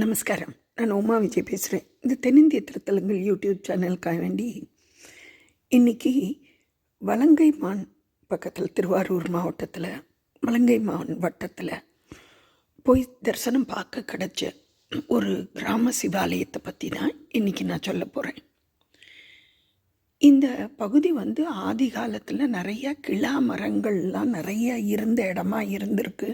நமஸ்காரம். நான் உமா விஜய் பேசுகிறேன் இந்த தென்னிந்திய திருத்தலங்கள் யூடியூப் சேனலுக்காக வேண்டி இன்றைக்கி வலங்கைமான் பக்கத்தில் திருவாரூர் மாவட்டத்தில் வலங்கை மான் வட்டத்தில் போய் தரிசனம் பார்க்க கிடச்ச ஒரு கிராம சிவாலயத்தை பற்றி தான் இன்றைக்கி நான் சொல்ல போகிறேன் இந்த பகுதி வந்து ஆதி காலத்தில் நிறையா கிளா மரங்கள்லாம் நிறைய இருந்த இடமா இருந்திருக்கு.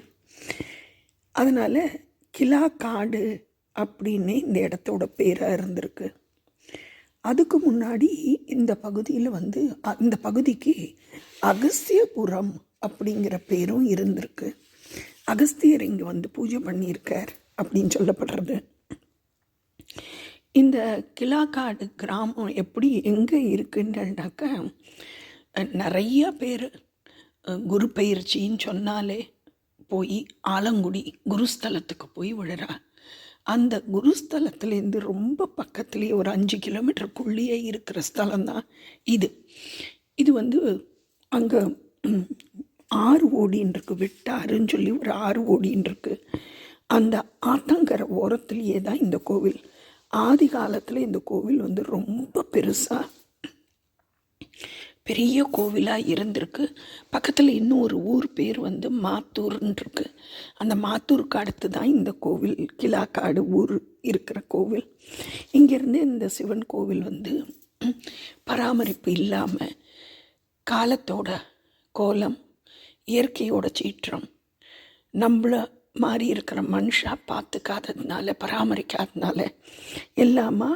அதனால் கிலா காடு அப்படின்னு இந்த இடத்தோட பேராக இருந்திருக்கு. அதுக்கு முன்னாடி இந்த பகுதியில் வந்து அ- இந்த பகுதிக்கு அகஸ்தியபுரம் அப்படிங்கிற பேரும் இருந்திருக்கு. அகஸ்தியர் இங்கே வந்து பூஜை பண்ணியிருக்கார் அப்படின்னு சொல்லப்படுறது. இந்த கிலாக்காடு கிராமம் எப்படி எங்கே இருக்குன்னாக்கா நிறைய பேர் குரு பயிற்சின்னு சொன்னாலே போய் ஆலங்குடி குருஸ்தலத்துக்கு போய் விழுறா அந்த குருஸ்தலத்துலேருந்து ரொம்ப பக்கத்துலேயே ஒரு அஞ்சு கிலோமீட்டருக்குள்ளேயே இருக்கிற ஸ்தலம் தான் இது. இது வந்து அங்கே ஆறு ஓடின்னு இருக்கு விட்டாருன்னு சொல்லி ஒரு ஆறு ஓடின்னு இருக்கு அந்த ஆத்தங்கரை ஓரத்துலேயே தான் இந்த கோவில். ஆதி காலத்தில் இந்த கோவில் வந்து ரொம்ப பெருசாக பெரிய கோவிலாக இருந்திருக்கு. பக்கத்தில் இன்னும் ஒரு ஊர் பேர் வந்து மாத்தூர்னு இருக்கு அந்த மாத்தூருக்கு அடுத்து தான் இந்த கோவில் கிலாக்காடு ஊர் இருக்கிற கோவில். இங்கேருந்து இந்த சிவன் கோவில் வந்து பராமரிப்பு இல்லாமல் காலத்தோட கோலம் இயற்கையோட சீற்றம் நம்மள மாதிரி இருக்கிற மனுஷா பார்த்துக்காததுனால பராமரிக்காததுனால எல்லாமா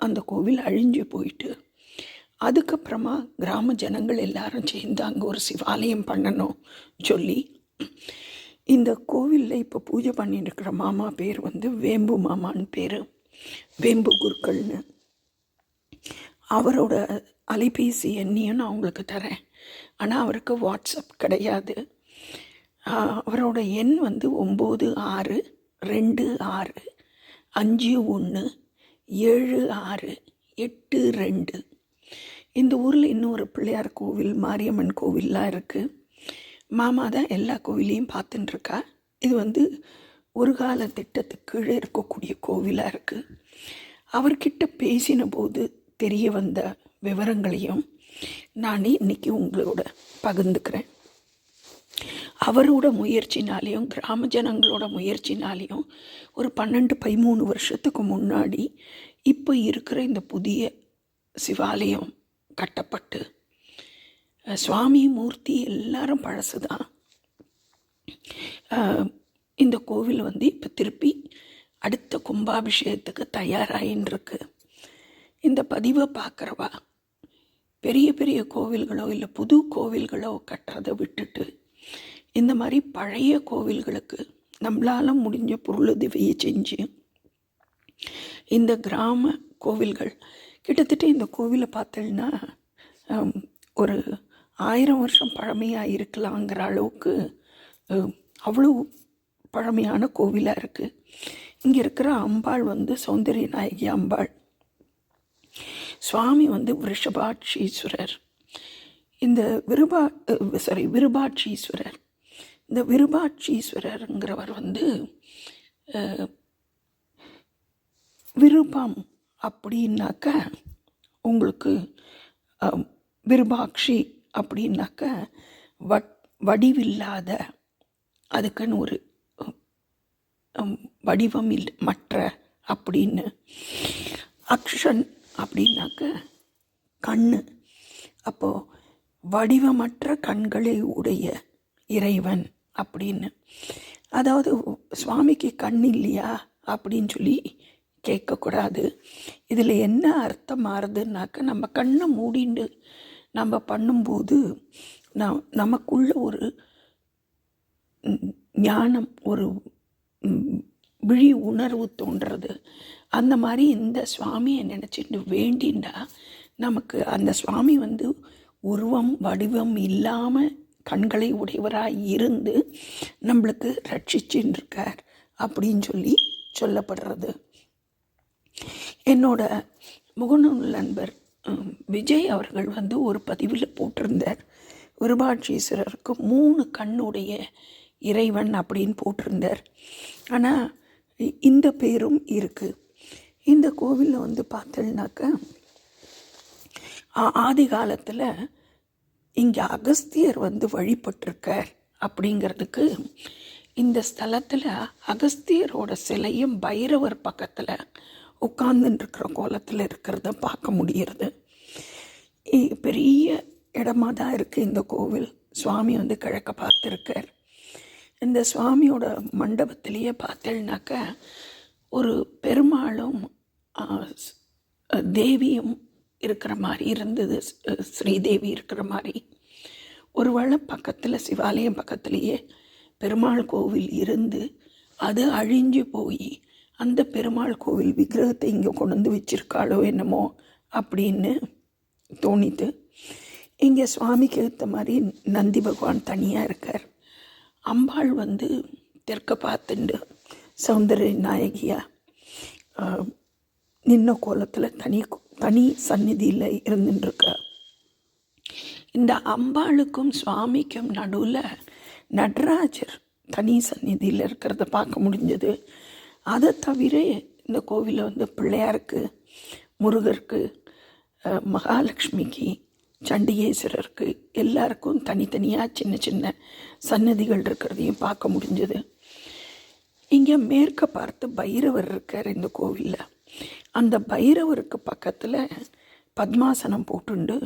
அந்த கோவில் அழிஞ்சு போயிட்டு அதுக்கப்புறமா கிராம ஜனங்கள் எல்லாரும் சேர்ந்து அங்கே ஒரு சிவாலயம் பண்ணணும் சொல்லி இந்த கோவிலில் இப்போ பூஜை பண்ணியிருக்கிற மாமா பேர் வந்து வேம்பு மாமான்னு பேர் வேம்பு குருக்கள்னு. அவரோட அலைபேசி எண்ணையும் நான் உங்களுக்கு தரேன். ஆனால் அவருக்கு வாட்ஸ்அப் கிடையாது. அவரோட எண் வந்து ஒம்பது ஆறு ரெண்டு ஆறு அஞ்சு ஒன்று ஏழு ஆறு எட்டு ரெண்டு. இந்த ஊரில் இன்னொரு பிள்ளையார் கோவில் மாரியம்மன் கோவில்லாம் இருக்குது மாமா தான் எல்லா கோவிலையும் பார்த்துட்டுருக்கா இது வந்து ஒரு கால திட்டத்துக்கு கீழே இருக்கக்கூடிய கோவிலாக இருக்குது அவர்கிட்ட பேசின போது தெரிய வந்த விவரங்களையும் நான் இன்னைக்கு உங்களோட பகிர்ந்துக்கிறேன். அவரோட முயற்சினாலையும் கிராம ஜனங்களோட முயற்சினாலையும் ஒரு பன்னெண்டு பதிமூணு வருஷத்துக்கு முன்னாடி இப்போ இருக்கிற இந்த புதிய சிவாலயம் கட்டப்பட்டு சுவாமி மூர்த்தி எல்லாரும் பழசு தான் இந்த கோவில் வந்து இப்போ திருப்பி அடுத்த கும்பாபிஷேகத்துக்கு தயாராகின்னுருக்கு இந்த பதிவை பார்க்குறவா பெரிய பெரிய கோவில்களோ இல்லை புது கோவில்களோ கட்டுறதை விட்டுட்டு இந்த மாதிரி பழைய கோவில்களுக்கு நம்மளால் முடிஞ்ச பொருளுதவியை செஞ்சு இந்த கிராம கோவில்கள் கிட்டத்தட்ட இந்த கோவிலை பார்த்தீங்கன்னா ஒரு ஆயிரம் வருஷம் பழமையாக இருக்கலாங்கிற அளவுக்கு அவ்வளோ பழமையான கோவிலாக இருக்குது இங்கே இருக்கிற அம்பாள் வந்து சௌந்தரிய நாயகி அம்பாள். சுவாமி வந்து விருஷபாட்சீஸ்வரர். இந்த விருபா சாரி விருபாட்சீஸ்வரர். இந்த விருபாட்சீஸ்வரருங்கிறவர் வந்து விருப்பம் அப்படின்னாக்க உங்களுக்கு விருபாக்ஷி விருபாட்சி அப்படின்னாக்க வட் வடிவில்லாத அதுக்குன்னு ஒரு வடிவம் இல்லை மற்ற அப்படின்னு அக்ஷன் அப்படின்னாக்க கண் அப்போது வடிவமற்ற கண்களை உடைய இறைவன் அப்படின்னு. அதாவது சுவாமிக்கு கண் இல்லையா அப்படின்னு சொல்லி கேட்கக்கூடாது. இதில் என்ன அர்த்தம் மாறுதுன்னாக்க நம்ம கண்ணை மூடிண்டு நம்ம பண்ணும்போது நம் நமக்குள்ள ஒரு ஞானம் ஒரு விழி உணர்வு தோன்றது அந்த மாதிரி இந்த சுவாமியை நினச்சிட்டு வேண்டிண்டா நமக்கு அந்த சுவாமி வந்து உருவம் வடிவம் இல்லாமல் கண்களை உடையவராக இருந்து நம்மளுக்கு ரட்சிச்சுன்னு இருக்கார் அப்படின்னு சொல்லி சொல்லப்படுறது. என்னோட முகநூல் நண்பர் விஜய் அவர்கள் வந்து ஒரு பதிவில் போட்டிருந்தார். விருபாட்சீஸ்வரருக்கு மூணு கண்ணுடைய இறைவன் அப்படின்னு போட்டிருந்தார். ஆனால் இந்த பேரும் இருக்குது இந்த கோவிலில் வந்து பார்த்தோம்னாக்கா ஆதி காலத்தில் இங்கே அகஸ்தியர் வந்து வழிபட்டிருக்கார் அப்படிங்கிறதுக்கு இந்த ஸ்தலத்தில் அகஸ்தியரோட சிலையும் பைரவர் பக்கத்தில் உட்கார்ந்துட்டுருக்கிற கோலத்தில் இருக்கிறத பார்க்க முடிகிறது பெரிய இடமா தான் இருக்குது இந்த கோவில். சுவாமி வந்து கிழக்க பார்த்துருக்கார். இந்த சுவாமியோட மண்டபத்திலேயே பார்த்தேன்னாக்க ஒரு பெருமாளும் தேவியும் இருக்கிற மாதிரி இருந்தது. ஸ்ரீதேவி இருக்கிற மாதிரி. ஒருவேளை பக்கத்தில் சிவாலயம் பக்கத்துலேயே பெருமாள் கோவில் இருந்து அது அழிஞ்சு போய் அந்த பெருமாள் கோவில் விக்கிரகத்தை இங்கே கொண்டு வந்து வச்சிருக்காளோ என்னமோ அப்படின்னு தோணித்து இங்கே சுவாமிக்கு ஏற்ற மாதிரி நந்தி பகவான் தனியாக இருக்கார். அம்பாள் வந்து தெற்க பார்த்துண்டு சௌந்தர நாயகியாக நின்ன கோலத்தில் தனி தனி சந்நிதியில் இருந்துட்டுருக்கா இந்த அம்பாளுக்கும் சுவாமிக்கும் நடுவில் நடராஜர் தனி சந்நிதியில் இருக்கிறத பார்க்க முடிஞ்சது. அதை தவிர இந்த கோவிலில் வந்து பிள்ளையாருக்கு முருகருக்கு மகாலட்சுமிக்கு சண்டிகேஸ்வரருக்கு எல்லாருக்கும் தனித்தனியாக சின்ன சின்ன சன்னதிகள் இருக்கிறதையும் பார்க்க முடிஞ்சது. இங்கே மேற்க பார்த்து பைரவர் இருக்கார் இந்த கோவிலில். அந்த பைரவருக்கு பக்கத்தில் பத்மாசனம் போட்டுண்டு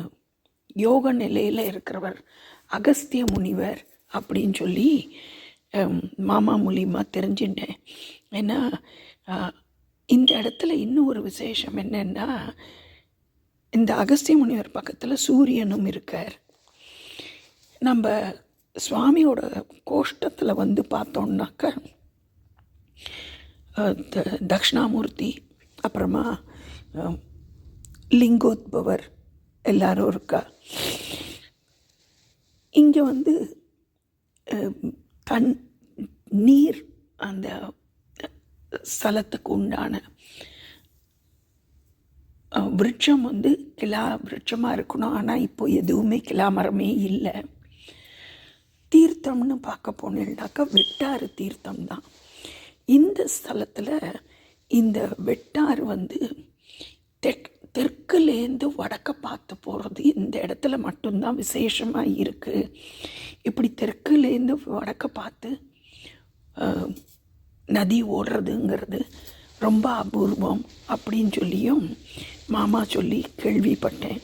யோக நிலையில் இருக்கிறவர் அகஸ்திய முனிவர் அப்படின்னு சொல்லி மாமா மூலியமாக தெரிஞ்சுட்டேன். ஏன்னா இந்த இடத்துல இன்னும் ஒரு விசேஷம் என்னென்னா இந்த அகஸ்திய முனிவர் பக்கத்தில் சூரியனும் இருக்கார். நம்ம சுவாமியோட கோஷ்டத்தில் வந்து பார்த்தோம்னாக்க த- தக்ஷணாமூர்த்தி அப்புறமா லிங்கோத்பவர் எல்லாரும் இருக்கா. இங்கே வந்து தன் நீர் அந்த ஸ்தலத்துக்கு உண்டான விருட்சம் வந்து கிலா விருட்சமாக இருக்கணும். ஆனால் இப்போ எதுவுமே கிலா மரமே இல்லை. தீர்த்தம்னு பார்க்க போனேன்னாக்கா வெட்டாறு தீர்த்தம் தான். இந்த ஸ்தலத்தில் இந்த வெட்டாறு வந்து தெற் தெற்குலேருந்து வடக்க பார்த்து போகிறது இந்த இடத்துல மட்டும்தான் விசேஷமாக இருக்குது இப்படி தெற்குலேருந்து வடக்க பார்த்து நதி ஓடுறதுங்கிறது ரொம்ப அபூர்வம் அப்படின்னு சொல்லியும் மாமா சொல்லி கேள்விப்பட்டேன்.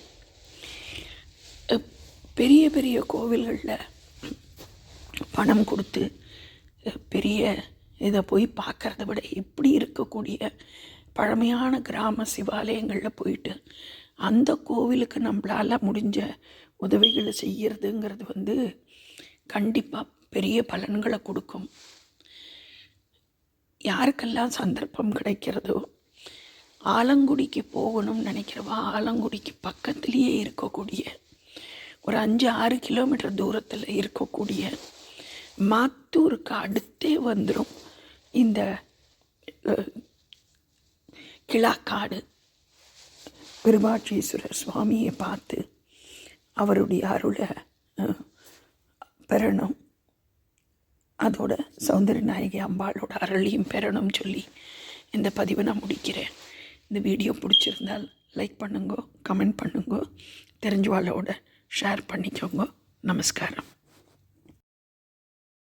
பெரிய பெரிய கோவில்களில் பணம் கொடுத்து பெரிய இதை போய் பார்க்குறத விட இப்படி இருக்கக்கூடிய பழமையான கிராம சிவாலயங்களில் போயிட்டு அந்த கோவிலுக்கு நம்மளால் முடிஞ்ச உதவிகளை செய்கிறதுங்கிறது வந்து கண்டிப்பாக பெரிய பலன்களை கொடுக்கும். யாருக்கெல்லாம் சந்தர்ப்பம் கிடைக்கிறதோ ஆலங்குடிக்கு போகணும்னு நினைக்கிறவா ஆலங்குடிக்கு பக்கத்துலேயே இருக்கக்கூடிய ஒரு அஞ்சு ஆறு கிலோமீட்டர் தூரத்தில் இருக்கக்கூடிய மாத்தூருக்கு அடுத்தே வந்துடும் இந்த கிளாக்காடு பெருமாட்சீஸ்வரர் சுவாமியை பார்த்து அவருடைய அருளை பெறணும். அதோட சௌந்தர நாயகி அம்பாளோட அருளையும் பெறணும் சொல்லி இந்த பதிவை நான் முடிக்கிறேன். இந்த வீடியோ பிடிச்சிருந்தால் லைக் பண்ணுங்க கமெண்ட் பண்ணுங்க தெரிஞ்சவாளோட ஷேர் பண்ணிக்கோங்க. நமஸ்காரம்.